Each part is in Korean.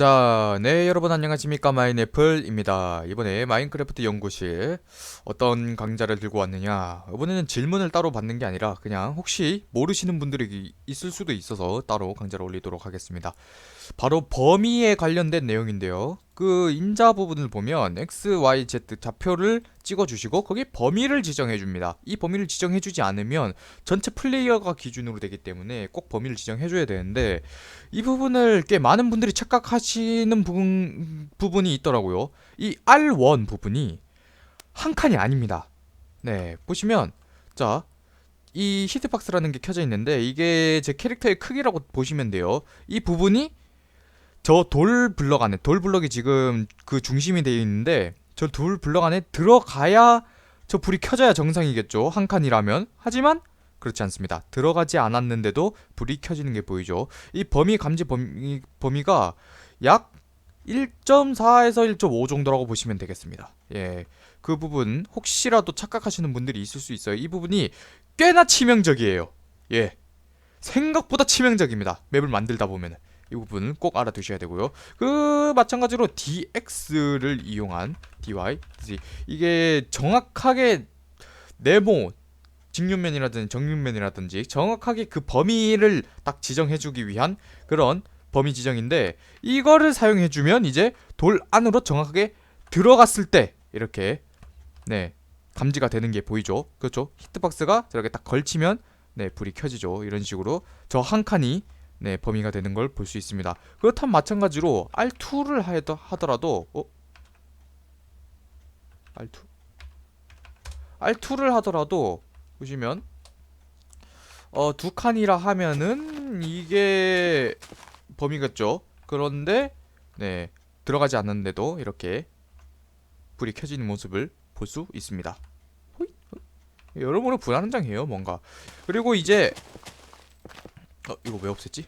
자, 네, 여러분 안녕하십니까. 마인애플입니다. 이번에 마인크래프트 연구실 어떤 강좌를 들고 왔느냐. 이번에는 질문을 따로 받는 게 아니라 그냥 혹시 모르시는 분들이 있을 수도 있어서 따로 강좌를 올리도록 하겠습니다. 바로 범위에 관련된 내용인데요. 그 인자 부분을 보면 X, Y, Z 좌표를 찍어주시고 거기 범위를 지정해줍니다. 이 범위를 지정해주지 않으면 전체 플레이어가 기준으로 되기 때문에 꼭 범위를 지정해줘야 되는데 이 부분을 꽤 많은 분들이 착각하시는 부분, 부분이 있더라고요. 이 R1 부분이 한 칸이 아닙니다. 네, 보시면 자, 이 히트박스라는 게 켜져 있는데 이게 제 캐릭터의 크기라고 보시면 돼요. 이 부분이 저 돌 블럭 안에 돌 블럭이 지금 그 중심이 되어 있는데 저 돌 블럭 안에 들어가야 저 불이 켜져야 정상이겠죠. 한 칸이라면. 하지만 그렇지 않습니다. 들어가지 않았는데도 불이 켜지는 게 보이죠. 이 범위 감지 범위, 범위가 약 1.4에서 1.5 정도라고 보시면 되겠습니다. 예. 그 부분 혹시라도 착각하시는 분들이 있을 수 있어요. 이 부분이 꽤나 치명적이에요. 예. 생각보다 치명적입니다. 맵을 만들다 보면은. 이 부분은 꼭 알아두셔야 되고요. 그 마찬가지로 DX를 이용한 DY 이게 정확하게 네모 직육면이라든지 정육면이라든지 정확하게 그 범위를 딱 지정해주기 위한 그런 범위 지정인데 이거를 사용해주면 이제 돌 안으로 정확하게 들어갔을 때 이렇게 네 감지가 되는 게 보이죠? 그렇죠? 히트박스가 저렇게 딱 걸치면 네 불이 켜지죠. 이런 식으로 저 한 칸이 네 범위가 되는 걸 볼 수 있습니다 그렇다면 마찬가지로 R2를 하더라도 어? R2? R2를 하더라도 보시면 어 두 칸이라 하면은 이게 범위겠죠. 그런데 네 들어가지 않는데도 이렇게 불이 켜지는 모습을 볼 수 있습니다. 호잇, 호잇. 여러모로 불안정해요 뭔가. 그리고 이제 어 이거 왜 없앴지?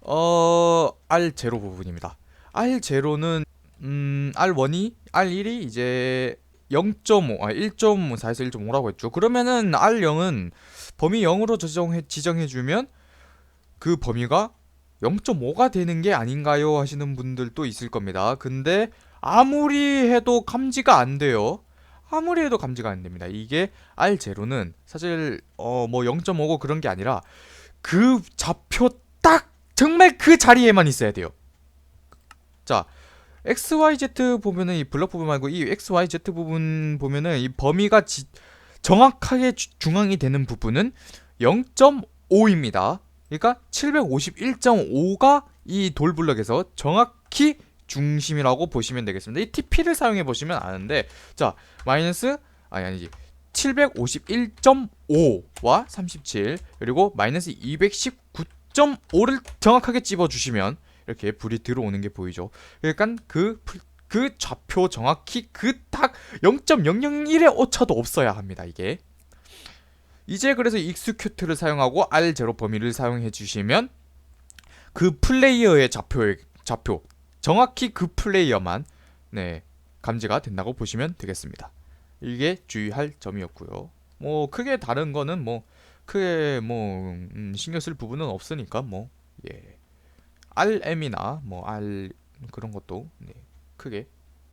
어 R0 부분입니다. R0는 음 R1이 R1이 이제 0.5, 아 1.4에서 1.5라고 했죠. 그러면은 R0은 범위 0으로 지정해 지정해주면 그 범위가 0.5가 되는 게 아닌가요? 하시는 분들도 있을 겁니다. 근데 아무리 해도 감지가 안 돼요. 아무리 해도 감지가 안 됩니다. 이게 R0는 사실 어 뭐 0.5고 그런 게 아니라 그 좌표 딱 정말 그 자리에만 있어야 돼요. 자, XYZ 보면은 이 블럭 부분 말고 이 XYZ 부분 보면은 이 범위가 지, 정확하게 주- 중앙이 되는 부분은 0.5입니다. 그러니까 751.5가 이 돌블럭에서 정확히 중심이라고 보시면 되겠습니다. 이 TP를 사용해 보시면 아는데 자 마이너스 아니 아니지 751.5와 37 그리고 마이너스 219.5를 정확하게 찝어주시면 이렇게 불이 들어오는 게 보이죠. 그러니까 그, 풀- 그 좌표 정확히 그 딱 0.001의 오차도 없어야 합니다. 이게 이제 그래서 익스큐트를 사용하고 R0 범위를 사용해 주시면 그 플레이어의 좌표의 좌표 정확히 그 플레이어만 네 감지가 된다고 보시면 되겠습니다. 이게 주의할 점이었고요. 뭐 크게 다른 거는 뭐 크게 뭐 음, 신경 쓸 부분은 없으니까 뭐 예. RM이나 뭐 R 그런 것도 네, 크게